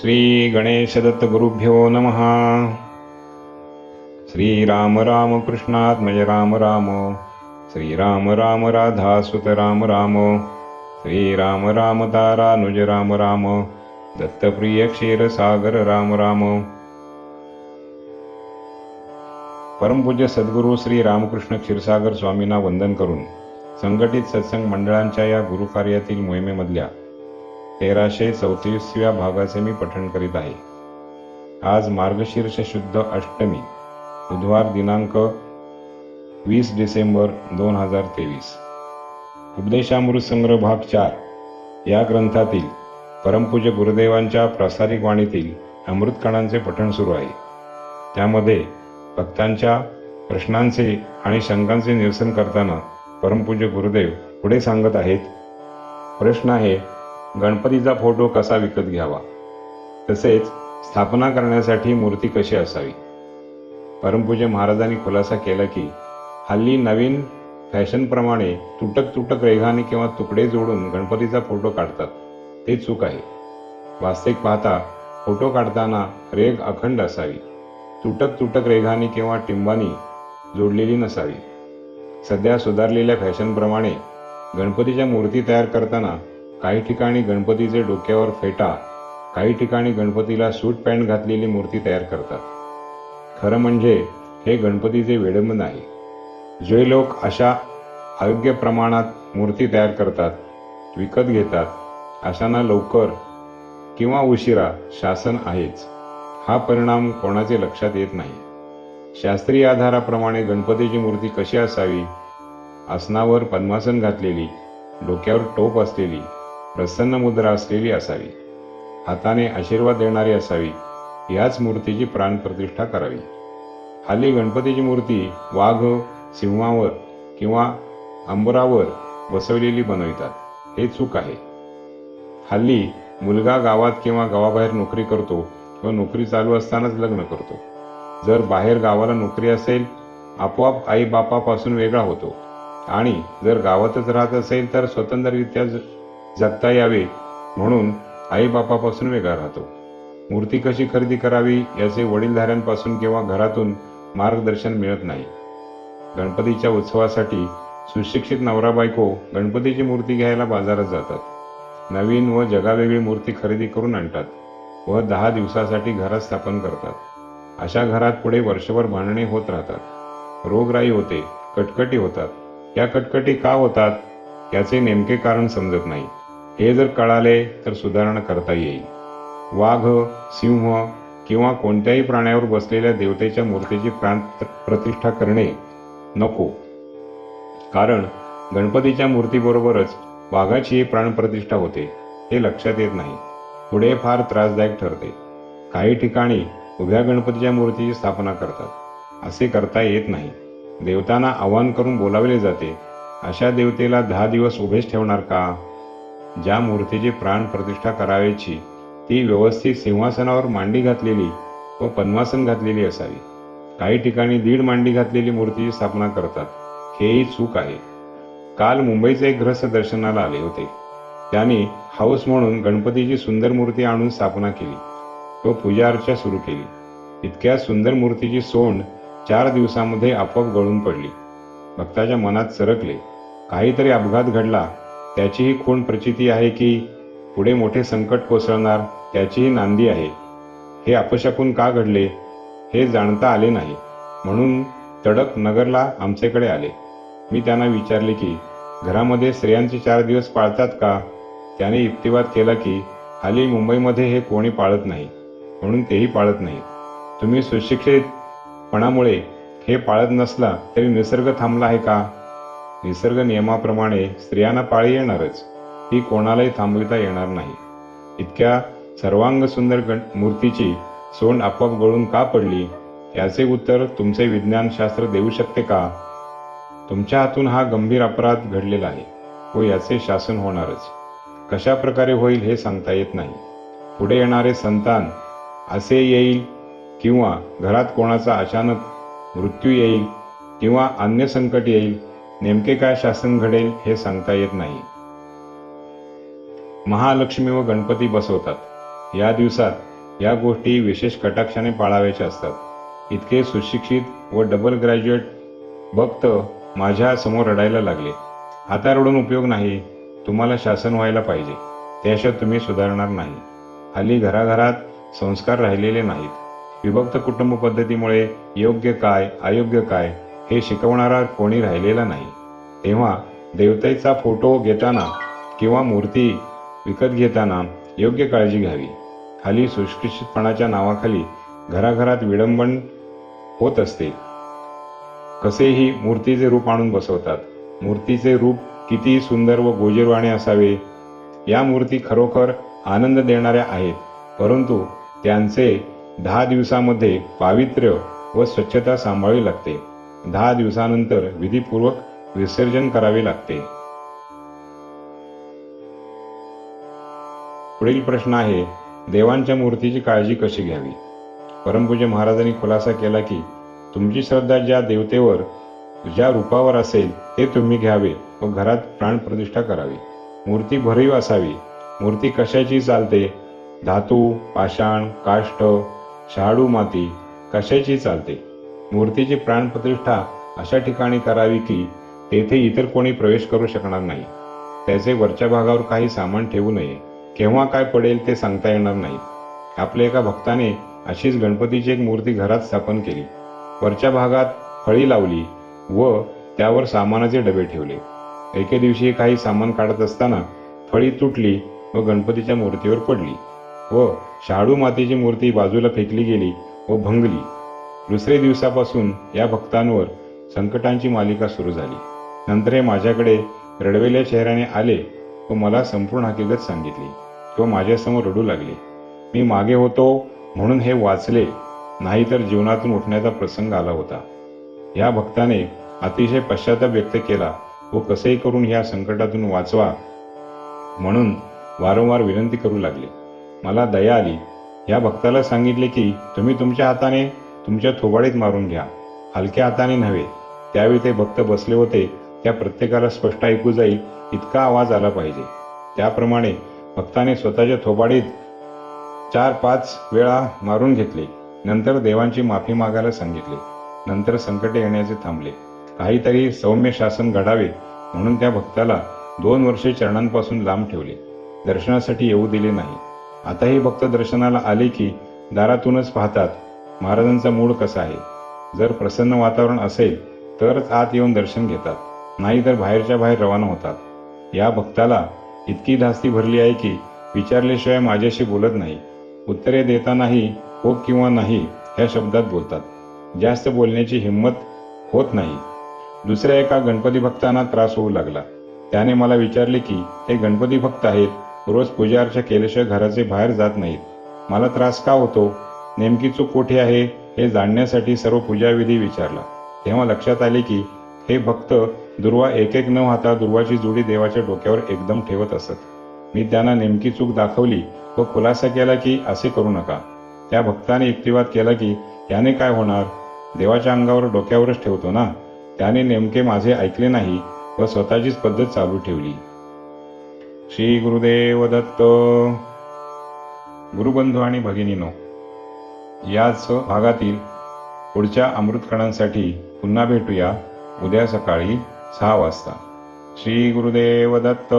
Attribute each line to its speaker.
Speaker 1: श्री गणेशदत्त गुरुभ्यो नमः। श्रीराम राम कृष्णात्मज राम राम। श्रीराम राम राधासुत राम राम। श्रीराम राम तारानुज राम राम। दत्तप्रिय क्षीरसागर राम राम। परमपूज्य सद्गुरू श्री रामकृष्ण क्षीरसागर स्वामींना वंदन करून संघटित सत्संग मंडळांच्या या गुरुकार्यातील मोहिमेमधल्या तेराशे चौतीसव्या भागाचे मी पठण करीत आहे. आज मार्गशीर्ष शुद्ध अष्टमी बुधवार दिनांक वीस डिसेंबर दोन हजार तेवीस. उपदेशामृत संग्रह भाग चार. या ग्रंथातील परमपूज्य गुरुदेवांच्या प्रासारिक वाणीतील अमृतकणांचे पठण सुरू आहे. त्यामध्ये भक्तांच्या प्रश्नांचे आणि शंकांचे निरसन करताना परमपूज्य गुरुदेव पुढे सांगत आहेत प्रश्न आहे गणपतीचा फोटो कसा विकत घ्यावा? तसेच स्थापना करण्यासाठी मूर्ती कशी असावी? परमपूज्य महाराजांनी खुलासा केला की हल्ली नवीन फॅशनप्रमाणे तुटक तुटक रेघाने किंवा तुकडे जोडून गणपतीचा फोटो काढतात. ते चूक आहे. वास्तविक पाहता फोटो काढताना रेघ अखंड असावी. तुटक तुटक रेघाने किंवा टिंबानी जोडलेली नसावी. सध्या सुधारलेल्या फॅशनप्रमाणे गणपतीच्या मूर्ती तयार करताना काही ठिकाणी गणपतीचे डोक्यावर फेटा काही ठिकाणी गणपतीला सूट पॅन्ट घातलेली मूर्ती तयार करतात. खरं म्हणजे हे गणपतीचे विडंबन आहे. जे लोक अशा अयोग्य प्रमाणात मूर्ती तयार करतात विकत घेतात अशांना लवकर किंवा उशिरा शासन आहेच. हा परिणाम कोणाचे लक्षात येत नाही. शास्त्रीय आधाराप्रमाणे गणपतीची मूर्ती कशी असावी? आसनावर पद्मासन घातलेली डोक्यावर टोप असलेली प्रसन्न मुद्रा असलेली असावी. हाताने आशीर्वाद देणारी असावी. याच मूर्तीची प्राणप्रतिष्ठा करावी. हल्ली गणपतीची मूर्ती वाघ सिंहावर किंवा अंबरावर बसवलेली बनवितात. हे चूक आहे. हल्ली मुलगा गावात किंवा गावाबाहेर नोकरी करतो किंवा नोकरी चालू असतानाच लग्न करतो. जर बाहेर गावाला नोकरी असेल आपोआप आई बापापासून वेगळा होतो. आणि जर गावातच राहत असेल तर स्वतंत्ररित्या जगता यावे म्हणून आईबापापासून वेगळा राहतो. मूर्ती कशी खरेदी करावी याचे वडीलधाऱ्यांपासून किंवा घरातून मार्गदर्शन मिळत नाही. गणपतीच्या उत्सवासाठी सुशिक्षित नवरा बायको गणपतीची मूर्ती घ्यायला बाजारात जातात. नवीन व जगावेगळी मूर्ती खरेदी करून आणतात व दहा दिवसासाठी घरात स्थापन करतात. अशा घरात पुढे वर्षभर भांडणे होत राहतात. रोगराई होते कटकटी होतात. या कटकटी का होतात याचे नेमके कारण समजत नाही. हे जर कळाले तर सुधारणा करता येईल. वाघ सिंह किंवा कोणत्याही प्राण्यावर बसलेल्या देवतेच्या मूर्तीची प्राण प्रतिष्ठा करणे नको. कारण गणपतीच्या मूर्तीबरोबरच वाघाचीही प्राणप्रतिष्ठा होते हे लक्षात येत नाही. पुढे फार त्रासदायक ठरते. काही ठिकाणी उभ्या गणपतीच्या मूर्तीची स्थापना करतात. असे करता येत नाही. देवतांना आवाहन करून बोलावले जाते अशा देवतेला दहा दिवस उभेच ठेवणार का? ज्या मूर्तीची प्राण प्रतिष्ठा करावयाची ती व्यवस्थित सिंहासनावर मांडी घातलेली व पद्मासन घातलेली असावी. काही ठिकाणी दीड मांडी घातलेली मूर्तीची स्थापना करतात. हेही चूक आहे. काल मुंबईचे एक ग्रस्त दर्शनाला आले होते. त्यांनी हाऊस म्हणून गणपतीची सुंदर मूर्ती आणून स्थापना केली. व पूजा अर्चा सुरू केली. इतक्या सुंदर मूर्तीची सोंड चार दिवसामध्ये आपोआप गळून पडली. भक्ताच्या मनात सरकले. काहीतरी अपघात घडला त्याचीही खूण प्रचिती आहे की पुढे मोठे संकट कोसळणार त्याचीही नांदी आहे. हे अपशकून का घडले हे जाणता आले नाही. म्हणून तडक नगरला आमच्याकडे आले. मी त्यांना विचारले की घरामध्ये स्त्रियांचे चार दिवस पाळतात का? त्याने युक्तिवाद केला की हल्ली मुंबईमध्ये हे कोणी पाळत नाही म्हणून तेही पाळत नाही. तुम्ही सुशिक्षितपणामुळे हे पाळत नसला तरी निसर्ग थांबला आहे का? निसर्ग नियमाप्रमाणे स्त्रियांना पाळी येणारच. ती कोणालाही थांबविता येणार नाही. इतक्या सर्वांग सुंदर गण मूर्तीची सोंड आपोआप गळून का पडली? याचे उत्तर तुमचे विज्ञानशास्त्र देऊ शकते का? तुमच्या हातून हा गंभीर अपराध घडलेला आहे. व याचे शासन होणारच. कशा प्रकारे होईल हे सांगता येत नाही. पुढे येणारे संतान असे येईल किंवा घरात कोणाचा अचानक मृत्यू येईल किंवा अन्य संकट येईल नेमके काय शासन घडेल हे सांगता येत नाही. महालक्ष्मी व गणपती बसवतात. या दिवसात या गोष्टी विशेष कटाक्षाने पाळाव्याच्या असतात. इतके सुशिक्षित व डबल ग्रॅज्युएट भक्त माझ्यासमोर रडायला लागले. आता रडून उपयोग नाही. तुम्हाला शासन व्हायला पाहिजे. त्याशिवाय तुम्ही सुधारणार नाही. हल्ली घराघरात संस्कार राहिलेले नाहीत. विभक्त कुटुंब पद्धतीमुळे योग्य काय अयोग्य काय हे शिकवणारा कोणी राहिलेला नाही. तेव्हा देवतेचा फोटो घेताना किंवा मूर्ती विकत घेताना योग्य काळजी घ्यावी. खाली सुशिक्षितपणाच्या नावाखाली घराघरात विडंबन होत असते. कसेही मूर्तीचे रूप आणून बसवतात. मूर्तीचे रूप किती सुंदर व गोजीरवाणे असावे या मूर्ती खरोखर आनंद देणाऱ्या आहेत परंतु त्यांचे दहा दिवसामध्ये पावित्र्य व स्वच्छता सांभाळावी लागते. दहा दिवसानंतर विधीपूर्वक विसर्जन करावे लागते. पुढील प्रश्न आहे देवांच्या मूर्तीची काळजी कशी घ्यावी? परमपूज्य महाराजांनी खुलासा केला की तुमची श्रद्धा ज्या देवतेवर ज्या रूपावर असेल ते तुम्ही घ्यावे व घरात प्राणप्रतिष्ठा करावी. मूर्ती भरीव असावी. मूर्ती कशाची चालते? धातू पाषाण काष्ठ शहाडू माती कशाची चालते? मूर्तीची प्राणप्रतिष्ठा अशा ठिकाणी करावी की तेथे इतर कोणी प्रवेश करू शकणार नाही. त्याचे वरच्या भागावर काही सामान ठेवू नये. केव्हा काय पडेल ते सांगता येणार नाही. आपल्या एका भक्ताने अशीच गणपतीची एक मूर्ती घरात स्थापन केली. वरच्या भागात फळी लावली व त्यावर सामानाचे डबे ठेवले. एके दिवशी काही सामान काढत असताना फळी तुटली व गणपतीच्या मूर्तीवर पडली व शाडू मातीची मूर्ती बाजूला फेकली गेली व भंगली. दुसरे दिवसापासून या भक्तांवर संकटांची मालिका सुरू झाली. नंतर हे माझ्याकडे रडवेल्या चेहऱ्याने आले व मला संपूर्ण हकीकत सांगितली. व माझ्यासमोर रडू लागले. मी मागे होतो म्हणून हे वाचले नाहीतर जीवनातून उठण्याचा प्रसंग आला होता. या भक्ताने अतिशय पश्चाताप व्यक्त केला व कसेही करून ह्या संकटातून वाचवा म्हणून वारंवार विनंती करू लागले. मला दया आली. या भक्ताला सांगितले की तुम्ही तुमच्या हाताने तुमच्या थोबाडीत मारून घ्या. हलक्या हाताने नव्हे. त्यावेळी ते भक्त बसले होते. त्या प्रत्येकाला स्पष्ट ऐकू जाईल इतका आवाज आला पाहिजे. त्याप्रमाणे भक्ताने स्वतःच्या थोबाडीत चार पाच वेळा मारून घेतले. नंतर देवांची माफी मागायला सांगितले. नंतर संकटे येण्याचे थांबले. काहीतरी सौम्य शासन घडावे म्हणून त्या भक्ताला दोन वर्षे चरणांपासून लांब ठेवले. दर्शनासाठी येऊ दिले नाही. आताही भक्त दर्शनाला आले की दारातूनच पाहतात. महाराजांचा मूड कसा आहे? जर प्रसन्न वातावरण असेल तरच आत येऊन दर्शन घेतात. नाही तर बाहेरच्या बाहेर रवाना होतात. या भक्ताला इतकी धास्ती भरली आहे की विचारल्याशिवाय माझ्याशी बोलत नाही. उत्तरे देतानाही हो किंवा नाही ह्या शब्दात बोलतात. जास्त बोलण्याची हिंमत होत नाही. दुसऱ्या एका गणपती भक्तांना त्रास होऊ लागला. त्याने मला विचारले की ते गणपती भक्त आहेत रोज पूजा अर्चा केल्याशिवाय घराचे बाहेर जात नाहीत. मला त्रास का होतो? नेमकी चूक कुठे आहे हे जाणण्यासाठी सर्व पूजाविधी विचारला. तेव्हा लक्षात आले की हे भक्त दुर्वा एक एक न हाता दुर्वाची जोडी देवाच्या डोक्यावर एकदम ठेवत असत. मी त्यांना नेमकी चूक दाखवली व खुलासा केला की असे करू नका. त्या भक्ताने युक्तिवाद केला की याने काय होणार? देवाच्या अंगावर डोक्यावरच ठेवतो ना? त्याने नेमके माझे ऐकले नाही व स्वतःचीच पद्धत चालू ठेवली. श्री गुरुदेव दत्त. गुरुबंधू आणि भगिनीनो याच भागातील पुढच्या अमृतकणांसाठी पुन्हा भेटूया उद्या सकाळी सहा वाजता. श्री गुरुदेव दत्त.